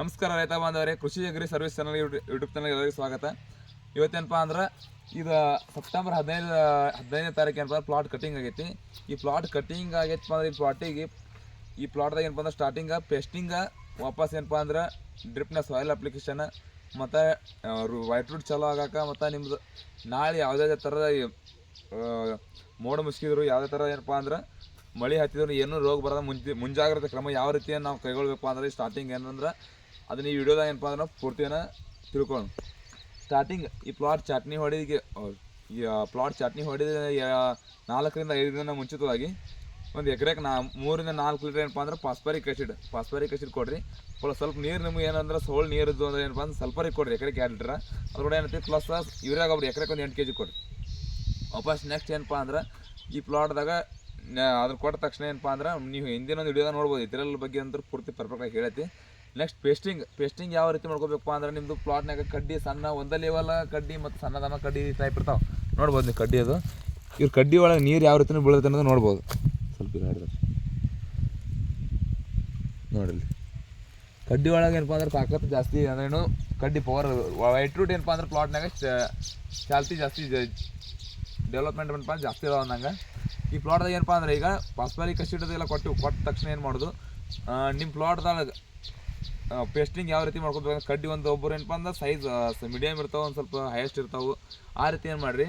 ನಮಸ್ಕಾರ ರೈತ ಬಾಂಧವರೇ, Krishi agri service channel YouTube channel ಎಲ್ಲರಿಗೂ ಸ್ವಾಗತ. ಇವತ್ತೇನಪ್ಪ ಅಂದ್ರೆ, ಇದು ಸೆಪ್ಟೆಂಬರ್ ಹದಿನೈದು ಹದಿನೈದನೇ ತಾರೀಕು ಏನಪ್ಪ ಪ್ಲಾಟ್ ಕಟಿಂಗ್ ಆಗೈತಿ. ಈ ಪ್ಲಾಟ್ ಕಟಿಂಗ್ ಆಗೈತಪ್ಪ ಅಂದ್ರೆ ಈ ಪ್ಲಾಟಿಗೆ ಈ ಪ್ಲಾಟ್ದಾಗ ಏನಪ್ಪ ಅಂದ್ರೆ ಸ್ಟಾರ್ಟಿಂಗ ಪೇಸ್ಟಿಂಗ ವಾಪಸ್ ಏನಪ್ಪ ಅಂದ್ರೆ ಡ್ರಿಪ್ನ ಸಾಯಿಲ್ ಅಪ್ಲಿಕೇಶನ್ ಮತ್ತು ವೈಟ್ ರೂಟ್ ಚಲೋ ಆಗಾಕ, ಮತ್ತು ನಿಮ್ಮದು ನಾಳೆ ಯಾವುದೇ ಥರದ ಮೋಡ ಮುಸ್ಕಿದ್ರು ಯಾವುದೇ ಥರ ಏನಪ್ಪ ಅಂದ್ರೆ ಮಳೆ ಹತ್ತಿದ್ರು, ಏನೂ ರೋಗ ಬರೋದ ಮುಂಜಿ ಮುಂಜಾಗ್ರತೆ ಕ್ರಮ ಯಾವ ರೀತಿಯನ್ನು ನಾವು ಕೈಗೊಳ್ಬೇಕು ಅಂದ್ರೆ ಸ್ಟಾರ್ಟಿಂಗ್ ಏನಂದ್ರೆ ಅದನ್ನ ಈ ವಿಡಿಯೋದಾಗ ಏನಪ್ಪ ಅಂದ್ರೆ ಪೂರ್ತಿಯನ್ನು ತಿಳ್ಕೊಳ್ಳೋಣ ಸ್ಟಾರ್ಟಿಂಗ್ ಈ ಪ್ಲಾಟ್ ಚಟ್ನಿ ಹೊಡೆದಿಗೆ ಈ ಪ್ಲಾಟ್ ಚಟ್ನಿ ಹೊಡಿದ ನಾಲ್ಕರಿಂದ ಐದು ದಿನ ಮುಂಚಿತವಾಗಿ ಒಂದು ಎಕರೆಗೆ ನಾ, ಮೂರಿಂದ ನಾಲ್ಕು ಲೀಟರ್ ಏನಪ್ಪ ಅಂದ್ರೆ ಪಾಸ್ಪರಿಕ್ ಆಸಿಡ್ ಪಾಸ್ಪರಿಕ್ ಆಸಿಡ್ ಕೊಡ್ರಿ. ಪ್ಲಸ್ ಸ್ವಲ್ಪ ನೀರು ನಿಮ್ಗೆ ಏನಂದ್ರೆ ಸೋಳ್ ನೀರು ಇದ್ದು ಅಂದ್ರೆ ಏನಪ್ಪ ಅಂದ್ರೆ ಸಲ್ಫರಿಕ್ ಕೊಡ್ರಿ ಎಕರೆಗೆ ಎರಡು ಅದ್ರ ಕೂಡ ಏನೈತಿ ಪ್ಲಸ್ ಯೂರಿಯಾ ಗೊಬ್ಬರ ಎಕರೆಗೆ ಒಂದು ಎಂಟು ಕೆ ಜಿ ಕೊಡ್ರಿ. ವಾಪಸ್ ನೆಕ್ಸ್ಟ್ ಏನಪ್ಪ ಅಂದ್ರೆ ಈ ಪ್ಲಾಟ್ದಾಗ ಅದ್ರ ಕೊಟ್ಟ ತಕ್ಷಣ ಏನಪ್ಪ ಅಂದ್ರೆ ನೀವು ಹಿಂದಿನ ಒಂದು ವಿಡಿಯೋದಾಗ ನೋಡ್ಬೋದು. ಇದ್ರಲ್ಲಿ ಬಗ್ಗೆ ಅಂದ್ರೆ ಪೂರ್ತಿ ಪರ್ಫೆಕ್ಟಾಗಿ ಹೇಳೈತಿ. ನೆಕ್ಸ್ಟ್ ಪೇಸ್ಟಿಂಗ್ ಪೇಸ್ಟಿಂಗ್ ಯಾವ ರೀತಿ ಮಾಡ್ಕೋಬೇಕು ಅಂದ್ರೆ ನಿಮ್ಮದು ಪ್ಲಾಟ್ನಾಗ ಕಡ್ಡಿ ಸಣ್ಣ ಒಂದ ಲೆವೆಲ್ ಕಡ್ಡಿ ಮತ್ತು ಸಣ್ಣದಮ್ಮ ಕಡ್ಡಿ ಟೈಪ್ ಇರ್ತಾವೆ. ನೋಡ್ಬೋದು ನೀವು ಕಡ್ಡಿ ಅದು. ಇವ್ರ ಕಡ್ಡಿ ಒಳಗೆ ನೀರು ಯಾವ ರೀತಿ ಬೀಳುತ್ತೆ ಅನ್ನೋದು ನೋಡ್ಬೋದು. ಸ್ವಲ್ಪ ಈಗ ಹಿಡ್ದು. ನೋಡ್ರಿ ಕಡ್ಡಿ ಒಳಗೆ ಏನಪ್ಪ ಅಂದ್ರೆ ತಾಕತ್ತು ಜಾಸ್ತಿ ಅಂದ್ರೆ ಏನು ಕಡ್ಡಿ ಪವರ್ ವೈಟ್ ರೂಟ್ ಏನಪ್ಪ ಅಂದ್ರೆ ಪ್ಲಾಟ್ನಾಗ ಚಾಲ್ತಿ ಜಾಸ್ತಿ ಡೆವಲಪ್ಮೆಂಟ್ ಏನಪ್ಪ ಜಾಸ್ತಿ ಇದಾವೆ ಅಂದಂಗೆ. ಈ ಪ್ಲಾಟ್ದಾಗ ಏನಪ್ಪ ಅಂದ್ರೆ ಈಗ ಪಾಸ್ಪಾರಿಕ್ ಕಸಿಡೋದೆಲ್ಲ ಕೊಟ್ಟು, ಕೊಟ್ಟ ತಕ್ಷಣ ಏನು ಮಾಡೋದು? ನಿಮ್ಮ ಪ್ಲಾಟ್ದಾಗ ಪೇಸ್ಟಿಂಗ್ ಯಾವ ರೀತಿ ಮಾಡ್ಕೊಬೇಕು ಕಡ್ಡಿ ಒಂದು ಒಬ್ಬರು ಏನಪ್ಪ ಅಂದ್ರೆ ಸೈಜ್ ಮೀಡಿಯಮ್ ಇರ್ತಾವೆ, ಒಂದು ಸ್ವಲ್ಪ ಹೈಯೆಸ್ಟ್ ಇರ್ತಾವೆ. ಆ ರೀತಿ ಏನು ಮಾಡಿರಿ?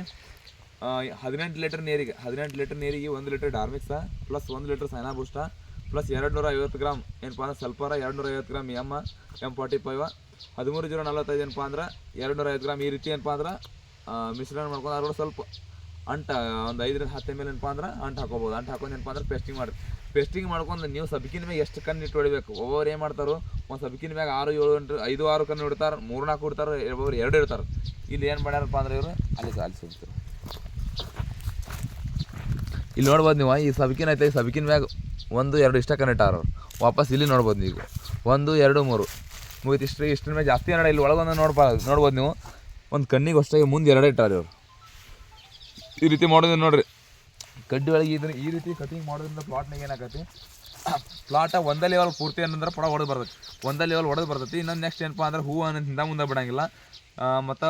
ಹದಿನೆಂಟು ಲೀಟರ್ ನೀರಿಗೆ, ಹದಿನೆಂಟು ಲೀಟರ್ ನೀರಿಗೆ ಒಂದು ಲೀಟರ್ ಡಾರ್ಮಿಕ್ಸ ಪ್ಲಸ್ ಒಂದು ಲೀಟರ್ ಸೈನಾ ಬೂಸ್ಟ ಪ್ಲಸ್ ಎರಡು ನೂರ ಐವತ್ತು ಗ್ರಾಮ್ ಏನಪ್ಪ ಅಂದ್ರೆ ಸಲ್ಫರ ಎರಡು ನೂರ ಐವತ್ತು gram M M forty five ಹದಿಮೂರು ಜೀರೋ ನಲ್ವತ್ತೈದು ಏನಪ್ಪ ಅಂದ್ರೆ ಎರಡು ನೂರ ಐವತ್ತು ಗ್ರಾಮ್ ಈ ರೀತಿ ಏನಪ್ಪ ಅಂದ್ರೆ ಮಿಶ್ರಣ ಮಾಡ್ಕೊಂಡು ಅದ್ರೊಳಗೆ ಸ್ವಲ್ಪ ಅಂಟ ಒಂದು ಐದರಿಂದ ಹತ್ತು ಎಂ ಎಲ್ ಏನಪ್ಪ ಅಂದ್ರೆ ಅಂಟು ಹಾಕೋಬೋದು. ಅಂಟು ಹಾಕೊಂಡು ಏನಪ್ಪ ಅಂದ್ರೆ ಪೇಸ್ಟಿಂಗ್ ಮಾಡಿ ಪೇಸ್ಟಿಂಗ್ ಮಾಡ್ಕೊಂಡು ನೀವು ಸಬ್ಕಿನ ಮ್ಯಾಗ ಎಷ್ಟು ಕಣ್ಣು ಇಟ್ಟು ಹೊಡಿಬೇಕು? ಒಬ್ಬೊಬ್ರು ಏನು ಮಾಡ್ತಾರೋ, ಒಂದು ಸಬ್ಕಿನ ಮ್ಯಾಗ ಆರು, ಏಳು, ಎಂಟು, ಐದು, ಆರು ಕಣ್ಣು ಇಡ್ತಾರೆ, ಮೂರು, ನಾಲ್ಕು ಇಡ್ತಾರೆ, ಒಬ್ಬೊಬ್ರು ಎರಡು ಇಡ್ತಾರೆ. ಇಲ್ಲಿ ಏನು ಮಾಡ್ಯಾರಪ್ಪ ಅಂದ್ರೆ ಇವರು, ಅಲ್ಲಿ ಅಲ್ಲಿ ಸಿಗ್ತಾರೆ ಇಲ್ಲಿ ನೋಡ್ಬೋದು ನೀವು, ಈ ಸಬ್ಕಿನ ಐತೆ, ಈ ಸಬ್ಕಿನ ಮ್ಯಾಗ ಒಂದು, ಎರಡು ಇಷ್ಟ ಅವ್ರು. ವಾಪಸ್ ಇಲ್ಲಿ ನೋಡ್ಬೋದು ನೀವು. ಒಂದು, ಎರಡು, ಮೂರು. ಮುಗಿತು ಇಷ್ಟು ಇಷ್ಟ್ರ ಮೇಲೆ ಜಾಸ್ತಿ ಏನಾರ ಇಲ್ಲಿ ಒಳಗೊಂದು ನೋಡ್ಬಾ ನೋಡ್ಬೋದು ನೀವು. ಒಂದು ಕಣ್ಣಿಗೆ ಅಷ್ಟೇ ಮುಂದೆ ಎರಡು ಇಟ್ಟಾರೆ ಇವರು. ಈ ರೀತಿ ಮಾಡೋದು ನೋಡ್ರಿ. ಕಡ್ಡಿ ಒಳಗೆ ಇದ್ರೆ ಈ ರೀತಿ ಕಟಿಂಗ್ ಮಾಡೋದ್ರಿಂದ ಪ್ಲಾಟ್ನಾಗ ಏನಾಗತ್ತೆ ಪ್ಲಾಟ ಒಂದೇ ಲೆವೆಲ್ ಪೂರ್ತಿ ಏನಂದ್ರೆ ಪಡ ಹೊಡೆದು ಬರ್ತೈತಿ. ಒಂದೇ ಲೆವೆಲ್ ಹೊಡೆದು ಬರ್ತೈತಿ. ಇನ್ನೊಂದು ನೆಕ್ಸ್ಟ್ ಏನಪ್ಪ ಅಂದ್ರೆ ಹೂವು ಅನ್ನೋದು ಹಿಂದೆ ಮುಂದೆ ಬಿಡಂಗಿಲ್ಲ. ಮತ್ತು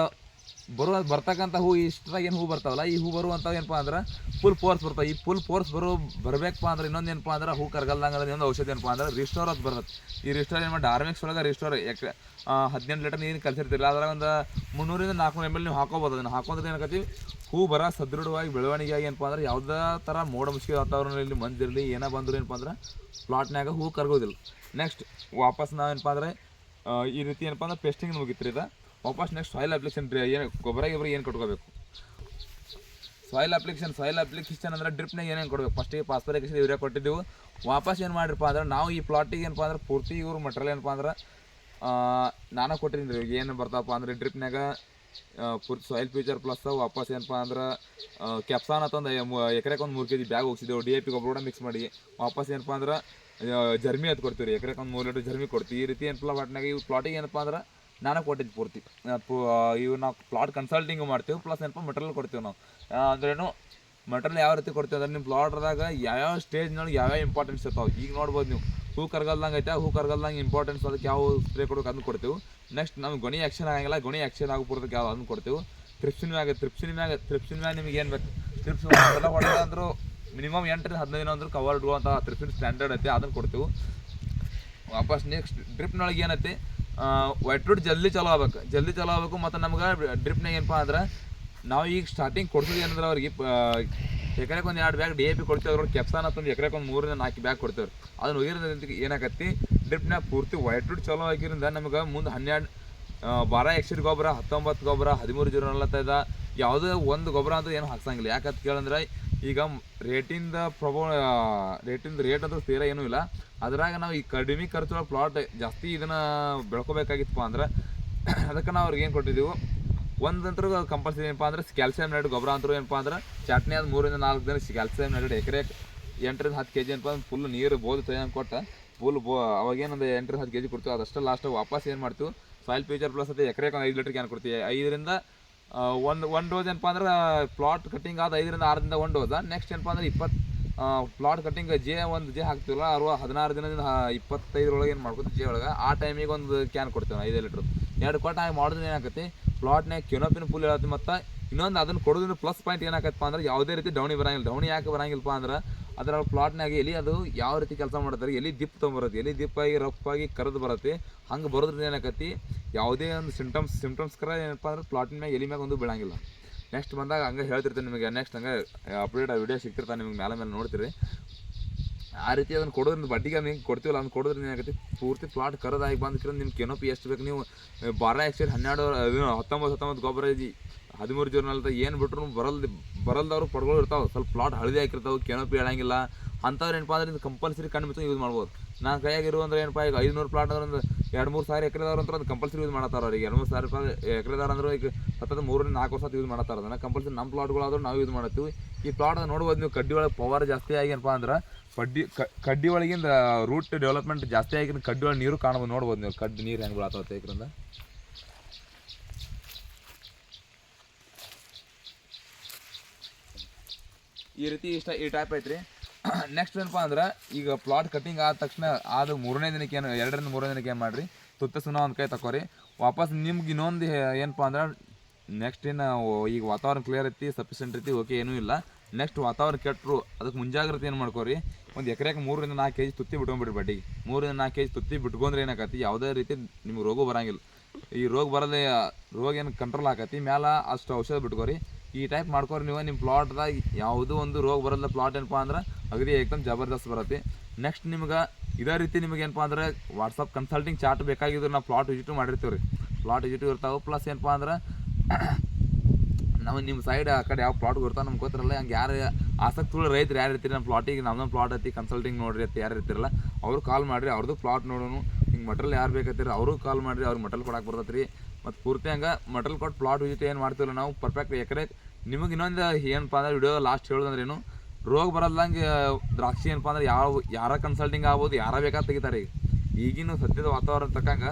ಬರುವ ಬರ್ತಕ್ಕಂಥ ಹೂ ಇಷ್ಟ್ರಾಗ ಏನು ಹೂ ಬರ್ತಾವಲ್ಲ ಈ ಹೂ ಬರುವಂಥವು ಏನಪ್ಪ ಅಂದ್ರೆ ಫುಲ್ ಫೋರ್ಸ್ ಬರ್ತಾವೆ. ಈ ಫುಲ್ ಫೋರ್ಸ್ ಬರೋ ಬರಬೇಕಪ್ಪ ಅಂದ್ರೆ ಇನ್ನೊಂದು ಏನಪ್ಪ ಅಂದ್ರೆ ಹೂ ಕರ್ಗಲ್ದಂಗೆ ಅಂದ್ರೆ ಇನ್ನೊಂದು ಔಷಧಿ ಏನಪ್ಪ ಅಂದ್ರೆ ರಿಸ್ಟೋರ್ ಅದು ಬರ್ತದೆ. ಈ ರಿಸ್ಟೋರ್ ಏನು ಮಾಡಿ ಡಾರ್ಮಿಕ್ಸ್ ಒಳಗೆ ರಿಸ್ಟೋರ್ ಯಾಕೆ ಹದಿನೆಂಟು ಲೀಟರ್ ನೀರು ಕಲ್ಸಿರ್ತಿಲ್ಲ ಅದ್ರಾಗ ಒಂದು ಮುನ್ನೂರಿಂದ ನಾಲ್ಕುನೂರು ಎಂ ಎಲ್ ನೀವು ಹಾಕೋಬೋದು. ಅದನ್ನು ಹಾಕೋದ್ರೆ ಏನಾಗತ್ತಿ ಹೂ ಬರ ಸದೃಢವಾಗಿ ಬೆಳವಣಿಗೆಯಾಗಿ ಏನಪ್ಪ ಅಂದ್ರೆ ಯಾವುದೇ ಥರ ಮೋಡ ಮುಸ್ಗಿ ವಾತಾವರಣ ಇಲ್ಲಿ ಮಂದಿರಲಿ ಏನೋ ಬಂದರು ಏನಪ್ಪ ಅಂದ್ರೆ ಪ್ಲಾಟ್ನಾಗ ಹೂ ಕರ್ಗೋದಿಲ್ಲ. ನೆಕ್ಸ್ಟ್ ವಾಪಸ್ ನಾವೇನಪ್ಪ ಅಂದ್ರೆ ಆ, ಈ ರೀತಿ ಏನಪ್ಪ ಅಂದ್ರೆ ಪೇಸ್ಟಿಂಗ್ ಮುಗಿತ್ರಿ ಇದು. ವಾಪಸ್ ನೆಕ್ಸ್ಟ್ ಸಾಯಿಲ್ ಅಪ್ಲಿಕೇಶನ್ ಏನು ಗೊಬ್ಬರ ಗೊಬ್ಬರ ಏನು ಕೊಟ್ಕೋಬೇಕು? ಸಾಯಿಲ್ ಅಪ್ಲಿಕೇಶನ್ ಸಾಯಿಲ್ ಅಪ್ಲಿಕೇಶನ್ ಅಂದ್ರೆ ಡ್ರಿಪ್ನಾಗ ಏನೇನು ಕೊಡ್ಬೇಕು? ಫಸ್ಟಿಗೆ ಪಾಸ್ಪರಿಕ್ ಯೂರಿಯಾ ಕೊಟ್ಟಿದ್ದೆವು. ವಾಪಸ್ ಏನು ಮಾಡಿರಪ್ಪ ಅಂದ್ರೆ ನಾವು ಈ ಪ್ಲಾಟಿಗೆ ಏನಪ್ಪ ಅಂದ್ರೆ ಪೂರ್ತಿ ಇವ್ರು ಮಟ್ರಿಯಲ್ ಏನಪ್ಪ ಅಂದ್ರೆ ನಾನು ಕೊಟ್ಟಿದ್ದೀನಿ ರೀ. ಏನು ಬರ್ತಾವಪ್ಪ ಅಂದ್ರೆ ಡ್ರಿಪ್ನಾಗ ಪೂರ್ತಿ ಸಾಯಿಲ್ ಫ್ಯೂಚರ್ ಪ್ಲಸ್ ವಾಪಸ್ ಏನಪ್ಪ ಅಂದ್ರೆ ಕ್ಯಾಪ್ಸಾನ್ ಅಂತಂದು ಎಕರೆಗೆ ಒಂದು ಮೂರು ಕೆ ಜಿ ಬ್ಯಾಗ್ ಹೋಗ್ಸಿದ್ದೆವು ಡಿ ಎ ಪಿ ಗೊಬ್ಬರ ಮಿಕ್ಸ್ ಮಾಡಿ. ವಾಪಸ್ ಏನಪ್ಪ ಅಂದ್ರೆ ಜರ್ಮಿ ಅದು ಕೊಡ್ತೀವಿ ರೀ. ಎಕರೆಗೆ ಒಂದು ಮೂರು ಲೀಟರ್ ಜರ್ಮಿ ಕೊಡ್ತೀವಿ. ಈ ರೀತಿ ಏನಪ್ಪ ಪ್ಲಾಟ್ನಾಗ ಇವು ಪ್ಲಾಟಿಗೆ ಏನಪ್ಪ ಅಂದ್ರೆ ನಾನು ಕೊಟ್ಟಿದ್ದು ಪೂರ್ತಿ. ಇವು ನಾವು ಪ್ಲಾಟ್ ಕನ್ಸಲ್ಟಿಂಗ್ ಮಾಡ್ತೀವಿ ಪ್ಲಸ್ ಏನಪ್ಪ ಮೆಟೀರಿಯಲ್ ಕೊಡ್ತೀವಿ ನಾವು. ಅಂದ್ರೇನು ಮೆಟೀರಿಯಲ್ ಯಾವ ರೀತಿ ಕೊಡ್ತೀವಿ ಅಂದ್ರೆ ನಿಮ್ಮ ಪ್ಲಾಟ್ದಾಗ ಯಾವ್ಯಾವ ಸ್ಟೇಜ್ನೊಳಗೆ ಯಾವ್ಯಾವ ಇಂಪಾರ್ಟೆನ್ಸ್ ಇರ್ತಾವೆ. ಈಗ ನೋಡ್ಬೋದು ನೀವು, ಹೂ ಕರ್ಗಲ್ದಂಗೆ ಐತೆ, ಹೂ ಕರ್ಗಲ್ದಂಗೆ ಇಂಪಾರ್ಟೆನ್ಸ್ ಅದಕ್ಕೆ ಯಾವ ಸ್ಪ್ರೇ ಕೊಡೋಕೆ ಅದನ್ನು ಕೊಡ್ತೀವಿ. ನೆಕ್ಸ್ಟ್ ನಮ್ಗೆ ಗೊಣಿ ಆ್ಯಕ್ಷನ್ ಆಗಿಲ್ಲ ಗೊಣಿ ಆ್ಯಕ್ಷನ್ ಆಗೋ ಪೂರ್ತಿ ಯಾವ ಅದನ್ನು ಕೊಡ್ತೀವಿ. ತ್ರಿಪ್ಸಿನ ಮ್ಯಾಗ ತ್ರಿಪ್ಸಿನ ಮ್ಯಾಗ ತ್ರಿಪ್ಸಿನ ಮ್ಯಾಗ ನಿಮ್ಗೆ ಏನು ಬೇಕು? ತ್ರಿಪ್ಸ್ ಎಲ್ಲ ಹೊಡೆದ ಅಂದರೂ ಮಿನಿಮಮ್ ಎಂಟರಿಂದ ಹದಿನೈದು ದಿನ ಅಂದ್ರೆ ಕವರ್ ಇಡುವಂಥ ತ್ರಿಪ್ಸಿನ ಸ್ಟ್ಯಾಂಡರ್ಡ್ ಐತೆ, ಅದನ್ನು ಕೊಡ್ತೀವಿ. ವಾಪಸ್ ನೆಕ್ಸ್ಟ್ ಡ್ರಿಪ್ನೊಳಗೆ ಏನೈತಿ? ವೈಟ್ ರೂಟ್ ಜಲ್ದಿ ಚಲೋ ಆಗ್ಬೇಕು. ಜಲ್ದಿ ಚಲೋ ಆಗ್ಬೇಕು ಮತ್ತು ನಮ್ಗೆ ಡ್ರಿಪ್ನಾಗ ಏನಪ್ಪ ಅಂದ್ರೆ, ನಾವು ಈಗ ಸ್ಟಾರ್ಟಿಂಗ್ ಕೊಡ್ತೀವಿ ಏನಂದ್ರೆ ಅವ್ರಿಗೆ ಎಕರೆಗೆ ಒಂದು ಎರಡು ಬ್ಯಾಗ್ ಡಿ ಎ ಪಿ ಕೊಡ್ತೀವಿ ಅದ್ರೊಳಗೆ ಕೆಪ್ಸಾನ ಅಂತಂದು ಎಕರೆಗೆ ಒಂದು ಮೂರಿಂದ ನಾಲ್ಕು ಬ್ಯಾಗ್ ಕೊಡ್ತೇವೆ ಅದನ್ನ ಉಗಿರೋದ್ರಿಂದ ಏನಾಗತ್ತಿ ಡ್ರಿಪ್ನಾಗ ಪೂರ್ತಿ ವೈಟ್ ರೂಟ್ ಚಲೋ ಆಗಿರಿಂದ ನಮ್ಗೆ ಮುಂದೆ ಹನ್ನೆರಡು ಬಾರ ಎಕ್ಸಿಡ್ ಗೊಬ್ಬರ, ಹತ್ತೊಂಬತ್ತು ಗೊಬ್ಬರ, ಹದಿಮೂರು ಜೀರೋ ನಲವತ್ತೈದು, ಯಾವುದೇ ಒಂದು ಗೊಬ್ಬರ ಅಂತ ಏನು ಹಾಕ್ಸಂಗಿಲ್ಲ. ಯಾಕಂತ ಕೇಳಂದ್ರೆ ಈಗ ರೇಟಿಂದ ಪ್ರಭಾವ ರೇಟಿಂದ ರೇಟ್ ಅದು ಸೇರ ಏನೂ ಇಲ್ಲ. ಅದ್ರಾಗ ನಾವು ಈ ಕಡಿಮೆ ಖರ್ಚು ಪ್ಲಾಟ್ ಜಾಸ್ತಿ ಇದನ್ನು ಬೆಳ್ಕೋಬೇಕಾಗಿತ್ತಪ್ಪ ಅಂದ್ರೆ, ಅದಕ್ಕೆ ನಾವು ಅವ್ರಿಗೆ ಏನು ಕೊಟ್ಟಿದ್ದೀವಿ? ಒಂದಂತರ ಕಂಪಲ್ಸರಿ ಏನಪ್ಪ ಅಂದ್ರೆ ಕ್ಯಾಲ್ಸಿಯಂ ನೈಡ್ ಗೊಬ್ಬರ ಅಂತರೂ ಏನಪ್ಪ ಅಂದ್ರೆ ಚಟ್ನಿ ಅದು ಮೂರಿಂದ ನಾಲ್ಕು ದಿನ ಕ್ಯಾಲ್ಸಿಯಂ ನೈಡ್ ಎಕರೆ ಎಂಟರಿಂದ ಹತ್ತು ಕೆ ಜಿ ಏನಪ್ಪ ಅಂದ್ರೆ ಫುಲ್ ನೀರು ಬೋದು ತಗೊಂಡು ಕೊಟ್ಟ ಫುಲ್ ಬೋ ಅವಾಗೇನೊಂದು ಎಂಟರಿಂದ ಹತ್ತು ಕೆ ಜಿ ಕೊಡ್ತೀವಿ. ಅದಷ್ಟೇ ಲಾಸ್ಟ್ ವಾಪಸ್ ಏನು ಮಾಡ್ತೀವಿ? ಸಾಯಿಲ್ ಫ್ಯೂಚರ್ ಪ್ಲಸ್ ಅಂತ ಎಕರೆಗೆ ಒಂದು ಐದು ಲೀಟರ್ ಕ್ಯಾನ್ ಕೊಡ್ತೀವಿ. ಐದರಿಂದ ಒಂದು ಒಂದು ಡೋಸ್ ಏನಪ್ಪ ಅಂದ್ರೆ ಪ್ಲಾಟ್ ಕಟ್ಟಿಂಗ್ ಆದ ಐದರಿಂದ ಆರರಿಂದ ಒಂದು ಡೋಸ ನೆಕ್ಸ್ಟ್ ಏನಪ್ಪ ಅಂದ್ರೆ ಇಪ್ಪತ್ತು ಪ್ಲಾಟ್ ಕಟ್ಟಿಂಗ್ ಜೆ ಒಂದು ಜೆ ಹಾಕ್ತಿವಲ್ಲ, ಅರುವ ಹದಿನಾರು ದಿನದಿಂದ ಇಪ್ಪತ್ತೈದರೊಳಗೆ ಏನು ಮಾಡ್ಕೊತೀವಿ ಜೆ ಒಳಗೆ. ಆ ಟೈಮಿಗೆ ಒಂದು ಕ್ಯಾನ್ ಕೊಡ್ತೇವೆ ಐದು ಲೀಟ್ರ್ ಎರಡು ಕೊಟ್ಟು ಹಾಗೆ ಮಾಡಿದ್ರೆ ಏನಾಕತಿ ಪ್ಲಾಟ್ನಾಗ ಕೆನೋಪಿನ ಫುಲ್ ಹೇಳತ್ತೆ ಮತ್ತು ಇನ್ನೊಂದು ಅದನ್ನು ಕೊಡೋದ್ರಿಂದ ಪ್ಲಸ್ ಪಾಯಿಂಟ್ ಏನಾಕತ್ತಪ್ಪ ಅಂದ್ರೆ ಯಾವುದೇ ರೀತಿ ಡೌನಿ ಬರಂಗಿಲ್ಲ. ಡೌನಿ ಯಾಕೆ ಬರಂಗಿಲ್ಲಪ್ಪ ಅಂದ್ರೆ ಅದರ ಪ್ಲಾಟ್ನಾಗ ಎಲ್ಲಿ ಅದು ಯಾವ ರೀತಿ ಕೆಲಸ ಮಾಡ್ತಾರೆ ಎಲ್ಲಿ ದಿಪ್ ತೊಗೊಂಬರುತ್ತೆ ಎಲ್ಲಿ ದಿಪ್ಪಾಗಿ ರಫ್ಪಾಗಿ ಕರೆದು ಬರುತ್ತೆ, ಹಂಗೆ ಬರೋದ್ರಿಂದ ಏನಾಕತಿ ಯಾವುದೇ ಒಂದು ಸಿಂಟಮ್ಸ್ ಸಿಂಟಮ್ಸ್ಕರ ಏನಪ್ಪ ಅಂದ್ರೆ ಪ್ಲಾಟಿನ ಮ್ಯಾಗ ಎಲಿ ಮ್ಯಾಗ ಒಂದು ಬೀಳಂಗಿಲ್ಲ. ನೆಕ್ಸ್ಟ್ ಬಂದಾಗ ಹಂಗೆ ಹೇಳ್ತಿರ್ತೀನಿ ನಿಮಗೆ ನೆಕ್ಸ್ಟ್ ಹಂಗೆ ಅಪ್ಡೇಟ್ ಆ ವಿಡಿಯೋ ಸಿಗ್ತಿರ್ತಾನೆ ನಿಮ್ಗೆ ಮೇಲೆ ಮೇಲೆ ನೋಡ್ತೀರಿ. ಆ ರೀತಿ ಅದನ್ನು ಕೊಡೋದ್ರಿಂದ ಬಡ್ಡಿಗೆ ನಿಮ್ಗೆ ಕೊಡ್ತೀವಲ್ಲ, ಅದನ್ನ ಕೊಡೋದ್ರಿಂದ ಏನಾಗುತ್ತೆ ಪೂರ್ತಿ ಪ್ಲಾಟ್ ಕರದಾಗಿ ಬಂದ್ಕಿಂತ ನಿಮ್ಗೆ ಕೆನೋಪಿ ಎಷ್ಟು ಬೇಕು ನೀವು ಬಾರ ಎಕ್ಸೈಡ್ ಹನ್ನೆರಡು ಹತ್ತೊಂಬತ್ತು ಹತ್ತೊಂಬತ್ತು ಗೊಬ್ಬರ ಇದಿ ಹದಿಮೂರು ಜೂರ್ನಲ್ದ ಏನು ಬಿಟ್ರು ಬರಲ್ದು ಬರಲ್ದವ್ರು ಪಡ್ಗಳು ಇರ್ತಾವೆ. ಸ್ವಲ್ಪ ಪ್ಲಾಟ್ ಹಳದಿ ಹಾಕಿರ್ತಾವೆ ಕೆನಪಿ ಹೇಳಂಗಿಲ್ಲ ಅಂಥವ್ರು ಏನಪ್ಪ ಅಂದ್ರೆ ಕಂಪಲ್ಸರಿ ಕಣ್ಣು ಬಿತ್ತು ಯೂಸ್ ಮಾಡ್ಬೋದು. ನಾನು ಕೈಯಾಗಿರು ಅಂದ್ರೆ ಏನಪ್ಪ ಈಗ ಐದುನೂರು ಪ್ಲಾಟ್ ಅಂದ್ರೆ ಒಂದು ಎರಡು ಮೂರು ಸಾವಿರ ಎಕರೆದವ್ರು ಅಂತ ಅದು ಕಂಪಲ್ಸರಿ ಯೂಸ್ ಮಾಡತ್ತಾರ ಅವ್ರಿಗೆ. ಎರಡು ಮೂರು ಸಾವಿರ ರೂಪಾಯಿ ಎಕರೆದಾರ ಅಂದ್ರೆ ಈಗ ಹತ್ತದ ಮೂರರಿಂದ ನಾಲ್ಕು ವರ್ಷ ಯೂಸ್ ಮಾಡತ್ತಾರ ಅದನ್ನ. ಕಂಪಲ್ಸರಿ ನಮ್ಮ ಪ್ಲಾಟ್ಗಳಾದ್ರೂ ನಾವು ಯೂಸ್ ಮಾಡ್ತೀವಿ. ಈ ಪ್ಲಾಟ್ ನೋಡ್ಬೋದು ನೀವು, ಕಡ್ಡಿ ಒಳಗೆ ಪವರ್ ಜಾಸ್ತಿ ಏನಪ್ಪ ಅಂದ್ರೆ ಕಡ್ಡಿ ಕಡ್ಡಿ ಒಳಗಿಂದ ರೂಟ್ ಡೆವಲಪ್ಮೆಂಟ್ ಜಾಸ್ತಿ ಆಗಿ ಕಡ್ಡಿ ಒಳಗೆ ನೀರು ಕಾಣ್ಬೋದು. ನೋಡ್ಬೋದು ನೀವು, ಕಡ್ಡಿ ನೀರು ಹೆಂಗೆ ಬೀಳತ್ತೆ ಏಕ್ರಿಂದ ಈ ರೀತಿ ಇಷ್ಟ ಈ ಟೈಪ್ ಐತ್ರಿ. ನೆಕ್ಸ್ಟ್ ಏನಪ್ಪ ಅಂದ್ರೆ, ಈಗ ಪ್ಲಾಟ್ ಕಟಿಂಗ್ ಆದ ತಕ್ಷಣ ಅದು ಮೂರನೇ ದಿನಕ್ಕೆ ಏನು, ಎರಡರಿಂದ ಮೂರನೇ ದಿನಕ್ಕೆ ಏನು ಮಾಡಿರಿ? ತುತ್ತ ಸುನಾ ಒಂದು ಕೈ ತಕೋರಿ ವಾಪಸ್ ನಿಮ್ಗೆ ಇನ್ನೊಂದು ಏನಪ್ಪ ಅಂದ್ರೆ ನೆಕ್ಸ್ಟ್ ಏನು ಈಗ ವಾತಾವರಣ ಕ್ಲಿಯರ್ ಐತಿ ಸಫಿಷಿಯೆಂಟ್ ಐತಿ ಓಕೆ ಏನೂ ಇಲ್ಲ. ನೆಕ್ಸ್ಟ್ ವಾತಾವರಣ ಕೆಟ್ಟರು ಅದಕ್ಕೆ ಮುಂಜಾಗ್ರತೆ ಏನು ಮಾಡ್ಕೋರಿ? ಒಂದು ಎಕರೆಗೆ ಮೂರರಿಂದ ನಾಲ್ಕು ಕೆ ಜಿ ತುತ್ತಿ ಬಿಟ್ಕೊಂಡ್ಬಿಡ್ರಿ ಬಡ್ಡಿಗೆ. ಮೂರರಿಂದ ನಾಲ್ಕು ಕೆ ಜಿ ತುತ್ತಿ ಬಿಟ್ಕೊಂಡ್ರೆ ಏನಾಕತಿ ಯಾವುದೇ ರೀತಿ ನಿಮ್ಗೆ ರೋಗ ಬರಂಗಿಲ್ಲ. ಈ ರೋಗ ಬರೋದೇ, ರೋಗ ಏನು ಕಂಟ್ರೋಲ್ ಆಕತಿ ಮ್ಯಾಲ ಅಷ್ಟು ಔಷಧ ಬಿಟ್ಕೋರಿ. ಈ ಟೈಪ್ ಮಾಡ್ಕೋರಿ ನೀವು ನಿಮ್ಮ ಪ್ಲಾಟ್ದಾಗ ಯಾವುದೂ ಒಂದು ರೋಗ ಬರಲ್ಲ ಪ್ಲಾಟ್ ಏನಪ್ಪ ಅಂದ್ರೆ ಅಗದಿ ಏಕದಮ್ ಜಬರ್ದಸ್ತ್ ಬರುತ್ತೆ. ನೆಕ್ಸ್ಟ್ ನಿಮ್ಗೆ ಇದೇ ರೀತಿ ನಿಮಗೆ ಏನಪ್ಪ ಅಂದ್ರೆ ವಾಟ್ಸಪ್ ಕನ್ಸಲ್ಟಿಂಗ್ ಚಾರ್ಟ್ ಬೇಕಾಗಿದ್ರೆ ನಾವು ಪ್ಲಾಟ್ ವಿಜಿಟ್ ಮಾಡಿರ್ತೀವಿ ರೀ ಪ್ಲಾಟ್ ವಿಜಿಟ್ ಇರ್ತಾವೆ ಪ್ಲಸ್ ಏನಪ್ಪ ಅಂದ್ರೆ ನಾವು ನಿಮ್ಮ ಸೈಡ್ ಆ ಕಡೆ ಯಾವ ಪ್ಲಾಟ್ ಬರ್ತಾವೆ ನಮ್ಗೆ ಗೊತ್ತಿರಲ್ಲ, ಹಂಗೆ ಯಾರು ಆಸಕ್ತಿಗಳು ರೈತರು ಯಾರು ಇರ್ತೀರಿ ನಮ್ಮ ಪ್ಲಾಟಿಗೆ ನಮ್ಮ ಪ್ಲಾಟ್ ಐತಿ ಕನ್ಸಲ್ಟಿಂಗ್ ನೋಡ್ರಿ ಅಂತ ಯಾರು ಇರ್ತಿರಲ್ಲ, ಅವ್ರು ಕಾಲ್ ಮಾಡಿರಿ ಅವ್ರದ್ದು ಪ್ಲಾಟ್ ನೋಡೋನು, ಹಿಂಗೆ ಮಟಲ್ ಯಾರು ಬೇಕತ್ತೀರಿ ಅವರು ಕಾಲ್ ಮಾಡಿರಿ ಅವ್ರಿಗೆ ಮಟಲ್ ಕೊಡಕ್ಕೆ ಬರ್ತೈತೆ ಮತ್ತು ಪೂರ್ತಿ ಹಂಗೆ ಮಟಲ್ ಕೊಟ್ಟು ಪ್ಲಾಟ್ ವಿಜಿಟ್ ಏನು ಮಾಡ್ತೀವಲ್ಲ ನಾವು ಪರ್ಫೆಕ್ಟ್ ಎಕರೆ ನಿಮಗೆ ಇನ್ನೊಂದು ಏನಪ್ಪ ಅಂದ್ರೆ ವಿಡಿಯೋ ಲಾಸ್ಟ್ ಹೇಳೋದಂದ್ರೆ ಏನು ರೋಗ ಬರಲ್ದಂಗೆ ದ್ರಾಕ್ಷಿ ಏನಪ್ಪ ಅಂದ್ರೆ ಯಾವ, ಯಾರ ಕನ್ಸಲ್ಟಿಂಗ್ ಆಗ್ಬೋದು, ಯಾರ ಬೇಕಾದ ತೆಗಿತಾರೆ ಈಗ. ಈಗಿನ ಸದ್ಯದ ವಾತಾವರಣ ತಕ್ಕಂಗೆ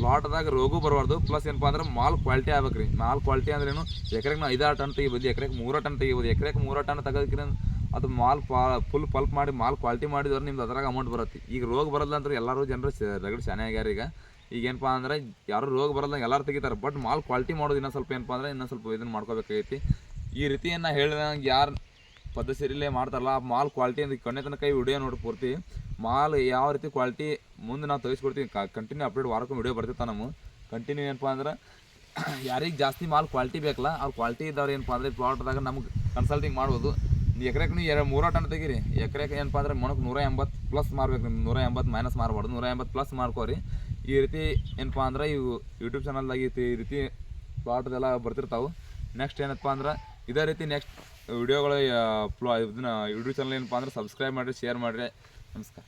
ಪ್ಲಾಟ್ದಾಗ ರೋಗು ಬರಬಾರ್ದು ಪ್ಲಸ್ ಏನಪ್ಪ ಅಂದ್ರೆ ಮಾಲ್ ಕ್ವಾಲಿಟಿ ಆಗ್ಬೇಕು ರೀ ಮಾಲ್ ಕ್ವಾಲಿಟಿ ಅಂದ್ರೇನು, ಎಕರೆಗೆ ನಾವು ಐದಾರು ಟನ್ ತೆಗಿಬೋದು, ಎಕರೆಗೆ ಮೂರು ಟನ್ ತೆಗಿಬೋದು, ಎಕರೆಗೆ ಮೂರು ಟನ್ ತೆಗೋದಕ್ಕಿಂತ ಅದು ಮಾಲ್ ಪಾ ಫುಲ್ ಪಲ್ಪ್ ಮಾಡಿ ಮಾಲ್ ಕ್ವಾಲಿಟಿ ಮಾಡಿದ್ರೆ ನಿಮ್ದು ಅದ್ರಾಗ ಅಮೌಂಟ್ ಬರುತ್ತೆ. ಈಗ ರೋಗ ಬರಲ್ಲ ಅಂದ್ರೆ ಎಲ್ಲರೂ ಜನರು ರಗಡ್ ಶಾನೆ ಆಗ್ಯಾರ ಈಗ ಈಗ ಏನಪ್ಪ ಅಂದ್ರೆ ಯಾರು ರೋಗ ಬರಲ್ಲ ಎಲ್ಲರೂ ತೆಗಿತಾರೆ. ಬಟ್ ಮಾಲ್ ಕ್ವಾಲಿಟಿ ಮಾಡೋದು ಇನ್ನೊಂದು ಸ್ವಲ್ಪ ಏನಪ್ಪ ಅಂದ್ರೆ ಇನ್ನೂ ಸ್ವಲ್ಪ ಇದನ್ನು ಮಾಡ್ಕೋಬೇಕಾಗೈತಿ. ಈ ರೀತಿಯನ್ನು ಹೇಳಿದಂಗೆ ಯಾರು ಪದ್ಧತಿಯಲ್ಲೇ ಮಾಡ್ತಾರಲ್ಲ ಮಾಲ್ ಕ್ವಾಲಿಟಿ ಅಂದ್ರೆ ಕಣ್ಣೆ ತನಕ ಈ ವಿಡಿಯೋ ನೋಡಿ ಪೂರ್ತಿ. ಮಾಲ್ ಯಾವ ರೀತಿ ಕ್ವಾಲಿಟಿ ಮುಂದೆ ನಾವು ತೆಗಿಸ್ಕೊಡ್ತೀವಿ ಕಂಟಿನ್ಯೂ ಅಪ್ಡೇಟ್ ವಾರಕ್ಕೂ ವಿಡಿಯೋ ಬರ್ತಿತ್ತು ನಮ್ಮ ಕಂಟಿನ್ಯೂ ಏನಪ್ಪ ಅಂದ್ರೆ ಯಾರಿಗೆ ಜಾಸ್ತಿ ಮಾಲ್ ಕ್ವಾಲಿಟಿ ಬೇಕಲ್ಲ, ಅವ್ರ ಕ್ವಾಲಿಟಿ ಇದ್ದವ್ರು ಏನಪ್ಪ ಅಂದ್ರೆ ಪ್ಲಾಟ್ದಾಗ ನಮ್ಗೆ ಕನ್ಸಲ್ಟಿಂಗ್ ಮಾಡ್ಬೋದು. ಎಕರೆಗೆ ನೀವು ಎರಡು ಮೂರು ಟನ್ ತೆಗೀರಿ. ಎಕರೆಗೆ ಏನಪ್ಪ ಅಂದ್ರೆ ಮೊಣಕ್ಕೆ ನೂರ ಎಂಬತ್ತು ಪ್ಲಸ್ ಮಾರ್ಬೇಕು ನಿಮ್ಗೆ ನೂರ ಎಂಬತ್ತು ಮೈನಸ್ ಮಾರ್ಬಾರ್ದು. ನೂರ ಎಂಬತ್ತು ಪ್ಲಸ್ ಮಾರ್ಕೋರಿ. ಈ ರೀತಿ ಏನಪ್ಪ ಅಂದ್ರೆ ಇವು ಯೂಟ್ಯೂಬ್ ಚಾನಲ್ದಾಗ ಈ ರೀತಿ ಪ್ಲಾಟ್ದೆಲ್ಲ ಬರ್ತಿರ್ತಾವೆ. ನೆಕ್ಸ್ಟ್ ಏನಪ್ಪ ಅಂದ್ರೆ ಇದೇ ರೀತಿ ನೆಕ್ಸ್ಟ್ ವಿಡಿಯೋಗಳು ಇದನ್ನ ಯೂಟ್ಯೂಬ್ ಚಾನಲ್ ಏನಪ್ಪ ಅಂದ್ರೆ ಸಬ್ಸ್ಕ್ರೈಬ್ ಮಾಡಿರಿ ಶೇರ್ ಮಾಡಿರಿ. ನಮಸ್ಕಾರ.